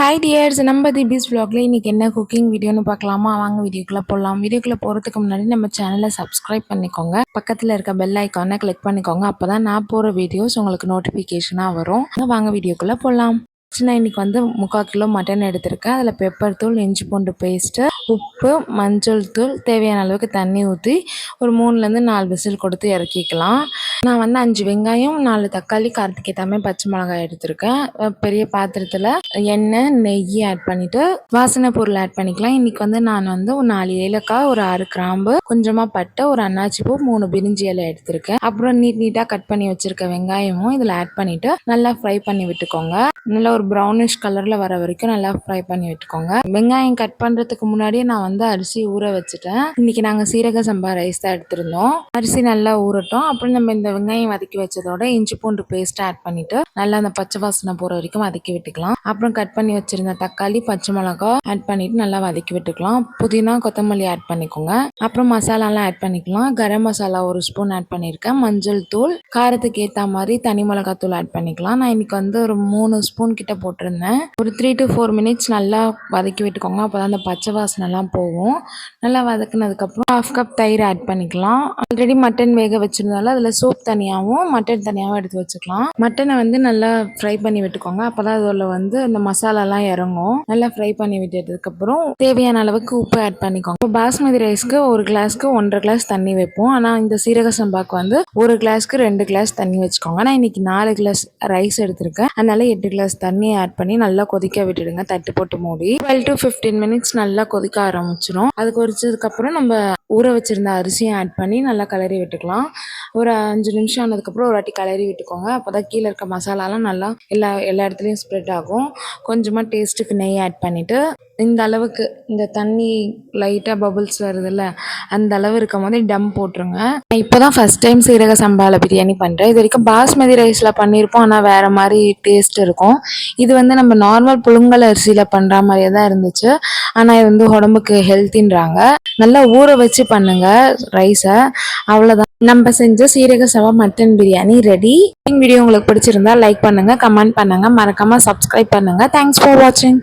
Hi tears நம்ம தி piece vlogல இன்னைக்கு என்ன குக்கிங் வீடியோன்னு பார்க்கலாமா? வாங்க வீடியோக்குள்ளே போகலாம் வீடியோக்குள்ளே போகிறதுக்கு முன்னாடி நம்ம சேனலை சப்ஸ்கிரைப் பண்ணிக்கோங்க. பக்கத்தில் இருக்க பெல் ஐக்கானை கிளிக் பண்ணிக்கோங்க. அப்போ தான் நான் போகிற வீடியோஸ் உங்களுக்கு நோட்டிஃபிகேஷனாக வரும். வாங்க வீடியோக்குள்ளே போகலாம் நான் இன்னைக்கு வந்து முக்கால் கிலோ மட்டன் எடுத்திருக்கேன். அதில் பெப்பர் தூள் இஞ்சி பூண்டு பேஸ்ட்டு உப்பு மஞ்சள் தூள் தேவையான அளவுக்கு தண்ணி ஊற்றி ஒரு மூணுலேருந்து நாலு விசில் கொடுத்து இறக்கிக்கலாம். நான் வந்து அஞ்சு வெங்காயம் நாலு தக்காளி காரத்துக்கு ஏற்ற மாதிரி பச்சை மிளகாய் எடுத்திருக்கேன். பெரிய பாத்திரத்தில் எண்ணெய் நெய் ஆட் பண்ணிவிட்டு வாசனை பொருள் ஆட் பண்ணிக்கலாம். இன்றைக்கி வந்து நான் வந்து ஒரு நாலு ஏலக்காய் ஒரு ஆறு கிராம்பு கொஞ்சமாக பட்டை ஒரு அன்னாச்சி பூ மூணு பிரிஞ்சி இலை எடுத்திருக்கேன். அப்புறம் நீட் நீட்டாக கட் பண்ணி வச்சுருக்க வெங்காயமும் இதில் ஆட் பண்ணிவிட்டு நல்லா ஃப்ரை பண்ணி விட்டுக்கோங்க. நல்லா ஒரு ப்ரௌனிஷ் கலரில் வர வரைக்கும் நல்லா ஃப்ரை பண்ணி விட்டுக்கோங்க. வெங்காயம் கட் பண்ணுறதுக்கு முன்னாடியே நான் வந்து அரிசி ஊற வச்சுட்டேன். இன்றைக்கி நாங்கள் சீரக சம்பா ரைஸ் தான் எடுத்திருந்தோம். அரிசி நல்லா ஊறட்டும். அப்புறம் நம்ம இந்த வெங்காயம் வதக்கி வச்சதோட இஞ்சி பூண்டு பேஸ்ட் ஆட் பண்ணிட்டு நல்லா அந்த பச்சை வாசனை போகிற வரைக்கும் வதக்கி விட்டுக்கலாம். அப்புறம் கட் பண்ணி வச்சிருந்த தக்காளி பச்சை மிளகா ஆட் பண்ணிட்டு நல்லா வதக்கி விட்டுக்கலாம். புதினா கொத்தமல்லி ஆட் பண்ணிக்கோங்க. அப்புறம் மசாலாலாம் ஆட் பண்ணிக்கலாம். கரம் மசாலா ஒரு ஸ்பூன் ஆட் பண்ணியிருக்கேன் மஞ்சள் தூள் காரத்துக்கு ஏற்ற மாதிரி தனி மிளகா தூள் ஆட் பண்ணிக்கலாம். நான் இன்னைக்கு வந்து ஒரு மூணு ஸ்பூன் கிட்ட போட்டிருந்தேன். ஒரு த்ரீ டு ஃபோர் மினிட்ஸ் நல்லா வதக்கி விட்டுக்கோங்க. அப்போ தான் அந்த பச்சை வாசனைலாம் போகும். நல்லா வதக்குனதுக்கப்புறம் ஹாஃப் கப் தயிர் ஆட் பண்ணிக்கலாம். ஆல்ரெடி மட்டன் வேக வச்சிருந்தாலும் அதில் சூப் தனியாகவும் மட்டன் தனியாகவும் எடுத்து வச்சுக்கலாம். மட்டனை வந்து நல்லா ஃப்ரை பண்ணி விட்டுக்கோங்க. அப்போ தான் அதில் வந்து அந்த மசாலாலாம் இறங்கும். நல்லா ஃப்ரை பண்ணி விட்டதுக்கப்புறம் தேவையான அளவுக்கு உப்பு ஆட் பண்ணிக்கோங்க. இப்போ பாஸ்மதி ரைஸ்க்கு ஒரு கிளாஸ்க்கு ஒன்றரை கிளாஸ் தண்ணி வைப்போம். ஆனால் இந்த சீரக சம்பாக்கு வந்து ஒரு கிளாஸ்க்கு ரெண்டு கிளாஸ் தண்ணி வச்சுக்கோங்க. நான் இன்னைக்கு நாலு கிளாஸ் ரைஸ் எடுத்திருக்கேன். அதனால எட்டு கிளாஸ் தண்ணி ஆட் பண்ணி நல்லா கொதிக்க விட்டுடுங்க. தட்டு போட்டு மூடி. டுவெல் டு ஃபிஃப்டீன் மினிட்ஸ் நல்லா கொதிக்க ஆரம்பிச்சிடும் அது கொதிச்சதுக்கப்புறம் நம்ம ஊற வச்சிருந்த அரிசியும் ஆட் பண்ணி நல்லா கிளறி விட்டுக்கலாம். ஒரு அஞ்சு நிமிஷம் ஆனதுக்கப்புறம் ஒரு வாட்டி கிளறி விட்டுக்கோங்க. அப்போ தான் கீழே இருக்க மசாலாலாம் நல்லா எல்லா எல்லா இடத்துலையும் ஸ்ப்ரெட் ஆகும். கொஞ்சமாக டேஸ்ட்டுக்கு நெய் ஆட் பண்ணிவிட்டு இந்த அளவுக்கு இந்த தண்ணி லைட்டாக பபுள்ஸ் வருதுல்ல அந்த அளவு இருக்கும் போது டம் போட்டுருங்க. நான் இப்போ தான் ஃபஸ்ட் டைம் சீரக சம்பாவில் பிரியாணி பண்ணுறேன் இது வரைக்கும் பாஸ்மதி ரைஸில் பண்ணியிருப்போம் ஆனால் வேறு மாதிரி டேஸ்ட் இருக்கும். இது வந்து நம்ம நார்மல் புழுங்கல் அரிசியில் பண்ணுற மாதிரியே தான் இருந்துச்சு. ஆனால் இது வந்து உடம்புக்கு ஹெல்த்தின்றாங்க நல்லா ஊற வச்சு பண்ணுங்கள் ரைஸை அவ்வளோதான் நம்ம செஞ்ச சீரக சவா மட்டன் பிரியாணி ரெடி வீடியோ உங்களுக்கு பிடிச்சிருந்தா லைக் பண்ணுங்க கமெண்ட் பண்ணுங்க. மறக்காம சப்ஸ்கிரைப் பண்ணுங்க. தேங்க்ஸ் ஃபார் வாட்சிங்